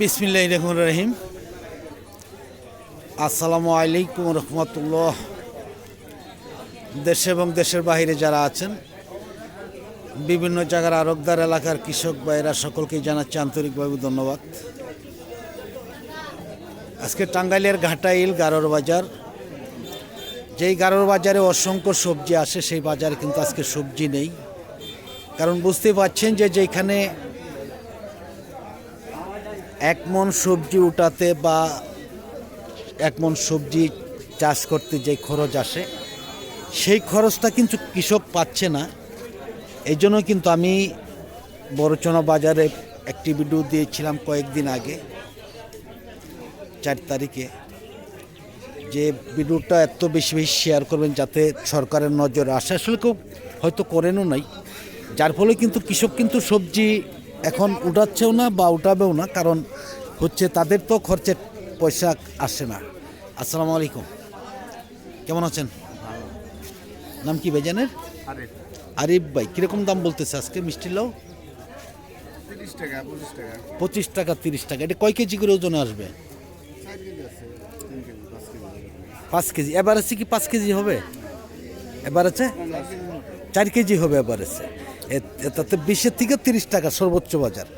বিসমিল্লাহ রহমান রহিম। আসসালামু আলাইকুম রহমতুল্লাহ। দেশে এবং দেশের বাইরে যারা আছেন, বিভিন্ন জায়গার আরবদার এলাকার কৃষক ভাইরা সকলকেই জানাচ্ছি আন্তরিকভাবে ধন্যবাদ। আজকে টাঙ্গাইলের ঘাটাইল গারোর বাজার। যেই গারোর বাজারে অসংখ্য সবজি আসে, সেই বাজারে কিন্তু আজকে সবজি নেই। কারণ বুঝতে পারছেন যে যেখানে এক মন সবজি উঠাতে বা এক মন সবজি চাষ করতে যে খরচ আসে, সেই খরচটা কিন্তু কৃষক পাচ্ছে না। এই জন্য কিন্তু আমি বড়চনা বাজারে একটি ভিডিও দিয়েছিলাম কয়েকদিন আগে, চার তারিখে। যে ভিডিওটা এত বেশি বেশি শেয়ার করবেন যাতে সরকারের নজরে আসে। আসলে কেউ হয়তো করেনও নাই। যার ফলে কিন্তু কৃষক কিন্তু সবজি এখন উঠাচ্ছেও না বা উঠাবেও না কারণ হচ্ছে তাদের তো খরচের পয়সা আসে না। আসসালামু আলাইকুম। কেমন আছেন? নাম কি বেজানের আরিফ। ভাই কীরকম দাম বলতেছে আজকে মিষ্টি লাউ? পঁচিশ টাকা। তিরিশ টাকা। এটা কয় কেজি করে ওজনে আসবে? পাঁচ কেজি। এবার আছে কি পাঁচ কেজি হবে? এবার আছে চার কেজি হবে এবার আছে তাতে বিশের থেকে তিরিশ টাকা সর্বোচ্চ বাজার।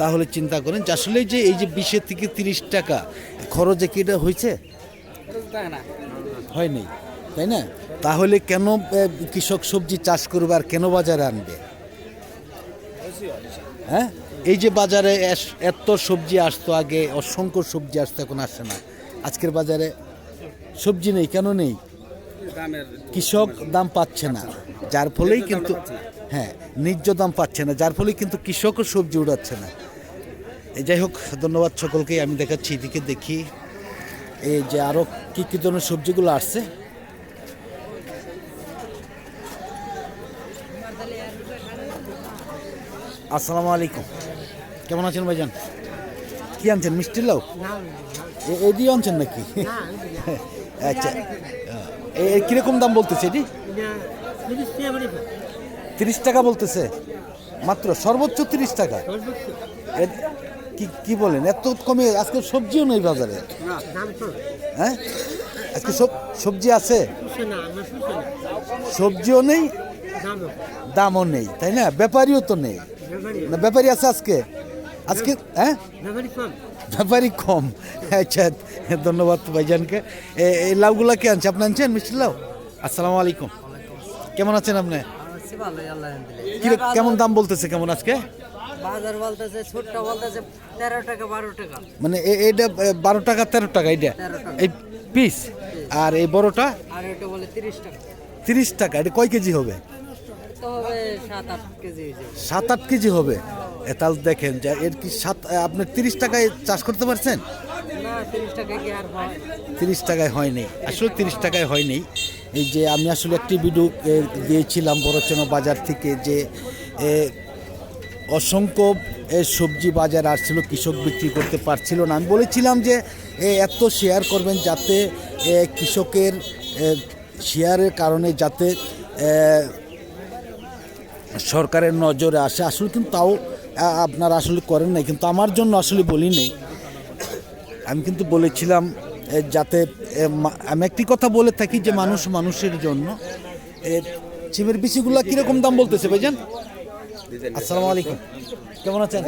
তাহলে চিন্তা করেন যে আসলে যে এই যে বিশের থেকে তিরিশ টাকা খরচে কি এটা হয়েছে? হয়নি তাই না? তাহলে কেন কৃষক সবজি চাষ করবে আর কেন বাজারে আনবে? হ্যাঁ? এই যে বাজারে এত সবজি আসতো আগে অসংখ্য সবজি আসতো এখন আসে না। আজকের বাজারে সবজি নেই কেন নেই? কৃষক দাম পাচ্ছে না যার ফলেই কিন্তু হ্যাঁ ন্যায্য দাম পাচ্ছে না যার ফলে কিন্তু কৃষকও সবজি উড়াচ্ছে না। এই যাই হোক ধন্যবাদ সকলকেই আমি দেখাচ্ছি এদিকে দেখি এই যে আরও কী কী ধরনের সবজিগুলো আসছে। আসসালামু আলাইকুম। কেমন আছেন ভাইজান? কি আনছেন মিষ্টি লাউ? এই দিয়ে আনছেন নাকি? আচ্ছা কীরকম দাম বলতেছে এটি? তিরিশ টাকা বলতেছে। মাত্র, সর্বোচ্চ তিরিশ টাকা। কি কি বলেন? এত কমে আজকে সবজিও নেই বাজারে। হ্যাঁ? আজকে সব, সবজি আছে? সবজিও নেই, দামও নেই, তাই না? ব্যাপারীও তো নেই। না, ব্যাপারী আছে আজকে? আজকে হ্যাঁ? ব্যাপারই কম। আচ্ছা ধন্যবাদ ভাইজানকে। এই লাউগুলা কে আনছে? আপনি আনছেন মিষ্টি লাউ? আসসালামু আলাইকুম। কেমন আছেন আপনি? আছি ভালোই আল্লাহ কি কেমন দাম বলতেছে কেমন আজকে? বাজার বলতেছে ছোটটা বলতেছে তেরো টাকা বারো টাকা। মানে এইটা বারো টাকা তেরো টাকা এইটা? এই পিস আর এই বড়টা? আর এটা বলে তিরিশ টাকা। তিরিশ টাকা এটা কয় কেজি হবে? সাত আট কেজি হবে? তাহলে দেখেন যে এর কি সাত আপনি তিরিশ টাকায় চাষ করতে পারছেন? তিরিশ টাকায় হয়নি আসলে তিরিশ টাকায় হয়নি এই যে আমি আসলে একটি ভিডিও দিয়েছিলাম বড়চনা বাজার থেকে যে অসংখ্য সবজি বাজার আসছিল, কৃষক বিক্রি করতে পারছিল না। আমি বলেছিলাম যে এত শেয়ার করবেন যাতে কৃষকের শেয়ারের কারণে যাতে সরকারের নজরে আসে। আসলে কিন্তু তাও আপনারা আসলে করেন নাই, কিন্তু আমার জন্য আসলে বলি নেই। আমি কিন্তু বলেছিলাম যাতে আমি একটি কথা বলে থাকি যে মানুষ মানুষের জন্য। এ, সিমের বিচিগুলো কীরকম দাম বলতেছে ভাইজান? আসসালামু আলাইকুম। কেমন আছেন?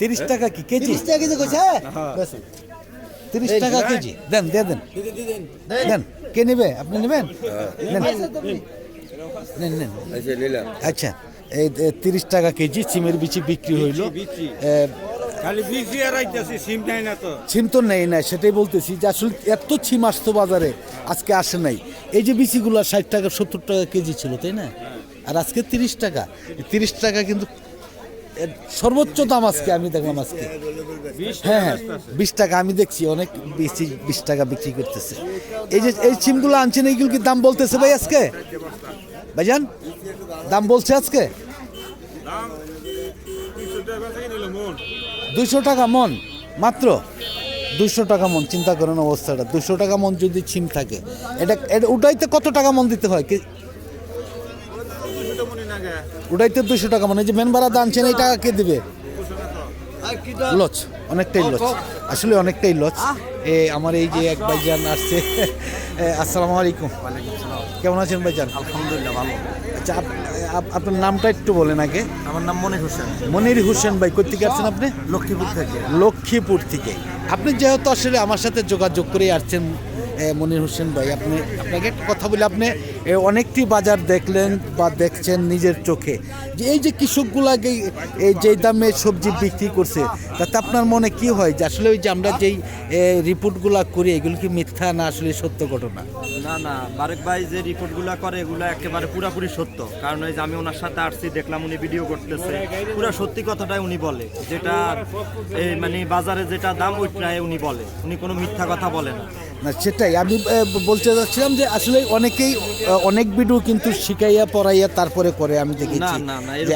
তিরিশ টাকা কি কেজি? তিরিশ টাকা কেজি কইছে? তিরিশ টাকা কেজি। দেন দিয়ে দেন। দেন। কে নেবে? আপনি নেবেন? নেন। নেন নেন। আচ্ছা এই এই তিরিশ টাকা কেজি সিমের বিচি বিক্রি হইল। সিম তো। ছিম তো নেই না সেটাই বলতেছি যে আসলে এত ছিম আসতো বাজারে আজকে আসে নাই। এই যে বিচিগুলো ষাট টাকা সত্তর টাকা কেজি ছিল তাই না? আর আজকে তিরিশ টাকা। তিরিশ টাকা কিন্তু সর্বোচ্চ দাম আজকে আমি দেখলাম আজকে। হ্যাঁ হ্যাঁ বিশ টাকা আমি দেখছি অনেক বেশি বিশ টাকা বিক্রি করতেছে। এই যে এই সিমগুলো আনছেন এইগুলো কি দাম বলতেছে ভাই আজকে? ভাইজান দাম বলছে আজকে? দুইশো টাকা মন, মাত্র দুশো টাকা মন, চিন্তা করেন অবস্থাটা। দুশো টাকা মন যদি ছিম থাকে, এটা এটা উঠাইতে কত টাকা মন দিতে হয়? কি দুটো মনে না গে ওটাই তো দুশো টাকা মানে এই যে মেন ভাড়া দানছেন এই টাকা কে দেবে? লচ, অনেকটাই লচ। আসলে অনেকটাই লচ। এ, আমার এই যে এক ভাইজান আসছে। আসসালামু আলাইকুম। কেমন আছেন ভাইজান? আলহামদুলিল্লাহ ভালো। আচ্ছা আপ- আপ- আপনার নামটা একটু বলেন আগে। আমার নাম মনির হোসেন। মনির হোসেন ভাই কোথেকে আসছেন আপনি? লক্ষ্মীপুর থেকে। লক্ষ্মীপুর থেকে। আপনি যেহেতু আসলে আমার সাথে যোগাযোগ করে আসছেন মনির হোসেন ভাই, আপনি, আপনাকে একটা কথা বলি, আপনি অনেকটি বাজার দেখলেন বা দেখছেন নিজের চোখে। যে এই যে কৃষকগুলাকে এই যে দামে সবজি বিক্রি করছে, তাতে আপনার মনে কি হয়? যে আসলে ওই যে আমরা যেই রিপোর্টগুলা করি, এগুলো কি মিথ্যা না আসলে সত্য ঘটনা? না না, বারেক ভাই যে রিপোর্টগুলো করে, এগুলো একেবারে পুরাপুরি সত্য। কারণ ওই যে আমি ওনার সাথে আসছি, দেখলাম উনি ভিডিও করতেছে। পুরো সত্যি কথাটাই উনি বলে। যেটা মানে বাজারে যেটা দাম, ওইটাই উনি বলে। উনি কোনো মিথ্যা কথা বলে না। না সেটাই। আমি বলতে চাচ্ছিলাম যে আসলে অনেকেই অনেক ভিডিও কিন্তু শিখাইয়া পড়াইয়া তারপরে করে আমি দেখেছি। যে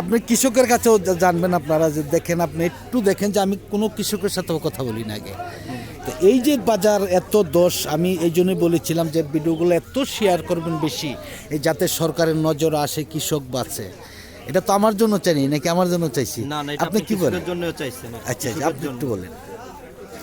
আপনি কৃষকের কাছেও জানবেন আপনারা যে দেখেন আপনি একটু দেখেন যে আমি কোনো কৃষকের সাথেও কথা বলি না আগে। তো এই যে বাজার এত দোষ আমি এই জন্যই বলেছিলাম যে ভিডিওগুলো এত শেয়ার করবেন বেশি এই যাতে সরকারের নজর আসে কৃষক বাঁচে। এটা তো আমার জন্য চাইনি নাকি আমার জন্য চাইছি? আপনি কি বলেন? আচ্ছা আচ্ছা আপনি একটু বলেন।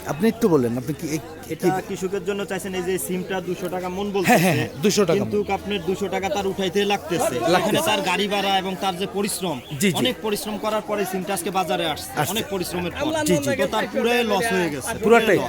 আপনি একটু বললেন আপনি কি এটা কৃষকের জন্য চাইছেন এই যে সিমটা দুশো টাকা মন বলছে হ্যাঁ, হ্যাঁ, 200 টাকা কিন্তু আপনার দুশো টাকা তার উঠাইতে লাগতেছে এখানে তার গাড়ি ভাড়া এবং তার যে পরিশ্রম। অনেক পরিশ্রম করার পরে সিমটা আজকে বাজারে আসছে। অনেক পরিশ্রমের পর। তো তার পুরাই লস হয়ে গেছে পুরাটাই?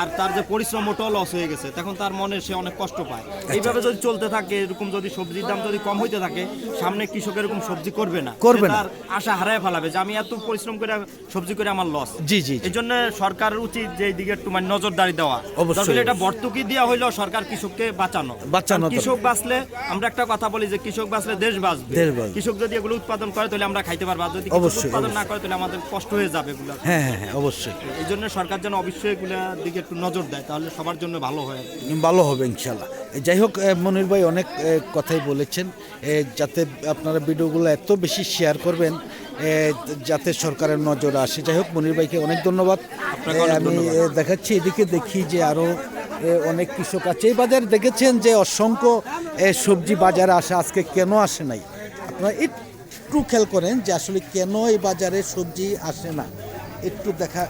আর তার যে পরিশ্রম ওটাও লস হয়ে গেছে তখন তার মনে সে অনেক কষ্ট পায় আচ্ছা। এইভাবে যদি চলতে থাকে এরকম যদি সবজির দাম যদি কম হইতে থাকে সামনে কৃষক এরকম সবজি করবে না করবে না। আশা হারায় ফেলাবে যে আমি এত পরিশ্রম করে সবজি করে আমার লস জি, জি, জি। এই জন্য সরকারের উচিত যে এই দিকে একটু মানে নজরদারি দেওয়া অবশ্যই, এটা ভর্তুকি দেওয়া হইলেও সরকার কৃষককে বাঁচানো। বাঁচানো কৃষক বাঁচলে আমরা একটা কথা বলি যে কৃষক বাঁচলে দেশ বাঁচবে। কৃষক যদি এগুলো উৎপাদন করে তাহলে আমরা খাইতে পারব। যদি উৎপাদন না করে তাহলে আমাদের কষ্ট হয়ে যাবে এগুলো। হ্যাঁ হ্যাঁ হ্যাঁ অবশ্যই। এই জন্য সরকার যেন অবশ্যই এগুলোর দিকে একটু নজর দেয় তাহলে সবার জন্য ভালো হয়। ভালো হবে ইনশাল্লাহ যাই হোক মনির ভাই অনেক কথাই বলেছেন। যাতে আপনারা ভিডিওগুলো এত বেশি শেয়ার করবেন যাতে সরকারের নজর আসে। যাই হোক মনির ভাইকে অনেক ধন্যবাদ। আমি দেখাচ্ছি এদিকে দেখি যে আরও অনেক কৃষক আছে। এই বাজারে দেখেছেন যে অসংখ্য এ, সবজি বাজারে আসে আজকে কেন আসে নাই? আপনারা একটু খেয়াল করেন যে আসলে কেন এই বাজারে সবজি আসে না। একটু দেখা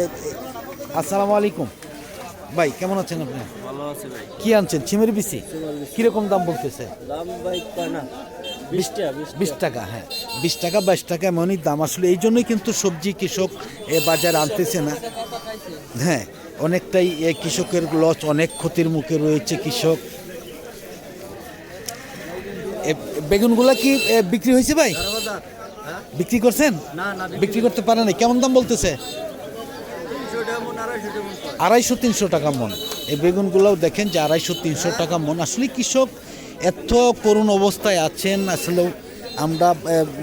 এ, আসসালামু আলাইকুম। ভাই কেমন আছেন আপনি? ভালো আছে ভাই। কি আনছেন? ছিমের বিসি কীরকম দাম বলতেছে? দাম ভাই না? বিশ টাকা হ্যাঁ। বিশ টাকা বাইশ টাকা এমনই দাম আসলে। এই জন্যই কিন্তু সবজি কৃষক এ বাজার আনতেছে না। হ্যাঁ অনেকটাই এ কৃষকের লস অনেক ক্ষতির মুখে রয়েছে কৃষক। বেগুনগুলা কি বিক্রি হয়েছে ভাই? বিক্রি করছেন? বিক্রি করতে পারে না কেমন দাম বলতেছে? আড়াইশো তিনশো টাকা মন। এই বেগুনগুলোও দেখেন যে আড়াইশো তিনশো টাকা মন। আসলে কৃষক এত করুণ অবস্থায় আছেন আসলে আমরা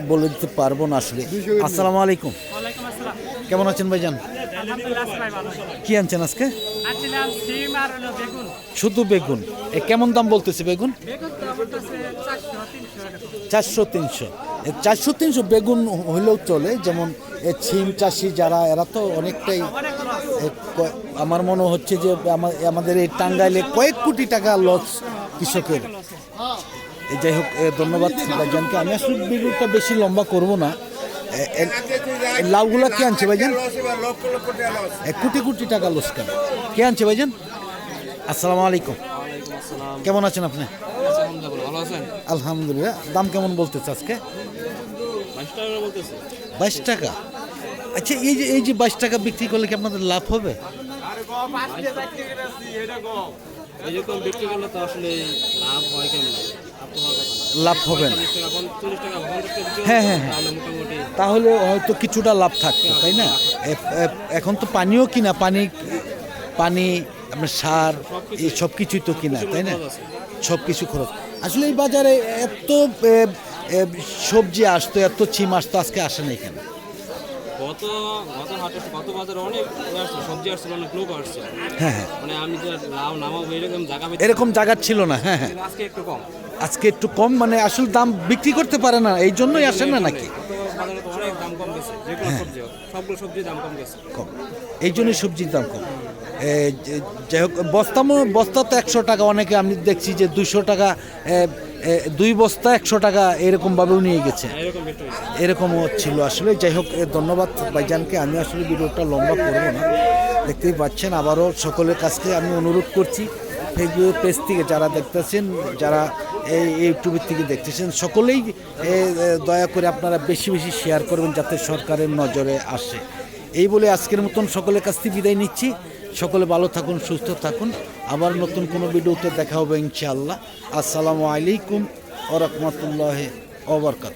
বলে দিতে পারব না আসলে। আসসালামু আলাইকুম। কেমন আছেন ভাইজান? কি আনছেন আজকে? শুধু বেগুন। এ কেমন দাম বলতেছে বেগুন? চারশো তিনশো চারশো তিনশো। বেগুন হলেও চলে যেমন ছিম চাষি যারা এরা তো অনেকটাই আমার মনে হচ্ছে যে আমা- আমাদের এই টাঙ্গাইলে কয়েক কোটি টাকা লস কৃষকের। যাই হোক ধন্যবাদ ভাইজানকে। আমি আসলে ভিডিওটা বেশি লম্বা করব না। লাউগুলা কে আনছে ভাইজান? কোটি কোটি টাকা লস কেন? কে আনছে ভাইজান? আসসালামু আলাইকুম। কেমন আছেন আপনি? আলহামদুলিল্লাহ। দাম কেমন বলতেছে আজকে? বাইশ টাকা। আচ্ছা এই যে এই যে বাইশ টাকা বিক্রি করলে কি আপনাদের লাভ হবে? বিক্রি করলে তো আসলে লাভ হয় কেমন? লাভ হবে না। হ্যাঁ, হ্যাঁ, হ্যাঁ। তাহলে হয়তো কিছুটা লাভ থাকতো তাই না? এখন তো পানিও কিনা পানি পানি আপনার সার এই সব কিছুই তো কিনা তাই না? সব কিছু খরচ। আসলে এই বাজারে এত সবজি আসতো এত চিম আসতো আজকে আসে না এখানে। গত গত হাটে গত বাজারে অনেক আসছে সবজি আসছে অনেক লোক আসছে। হ্যাঁ হ্যাঁ। মানে আমি তো নামাবো এরকম জায়গা এরকম জায়গা ছিল না হ্যাঁ হ্যাঁ। আজকে একটু কম। আজকে একটু কম মানে আসলে দাম বিক্রি করতে পারে না এই জন্যই আসে না নাকি? গত বাজারে তো অনেক দাম কম গেছে যেগুলো সবজি সবগুলো সবজির দাম কম গেছে। কম। এই জন্যই সবজির দাম কম। যাই হোক বস্তা বস্তা তো একশো টাকা অনেকে আমি দেখছি যে দুশো টাকা দুই বস্তা একশো টাকা এরকমভাবেও নিয়ে গেছে এরকমও ছিল আসলে। যাই হোক ধন্যবাদ ভাইজানকে। আমি আসলে ভিডিওটা লম্বা করব না। দেখতেই পাচ্ছেন, আবারও সকলের কাছকে আমি অনুরোধ করছি ফেসবুক পেজ থেকে যারা দেখতেছেন, যারা এই ইউটিউবের থেকে দেখতেছেন, সকলেই দয়া করে আপনারা বেশি বেশি শেয়ার করবেন যাতে সরকারের নজরে আসে। এই বলে আজকের মতন সকলের কাছ থেকে বিদায় নিচ্ছি। সকলে ভালো থাকুন, সুস্থ থাকুন। আবার নতুন কোনো ভিডিওতে দেখা হবে ইনশাআল্লাহ। আসসালামু আলাইকুম ও রহমতুল্লাহ ওবরকাত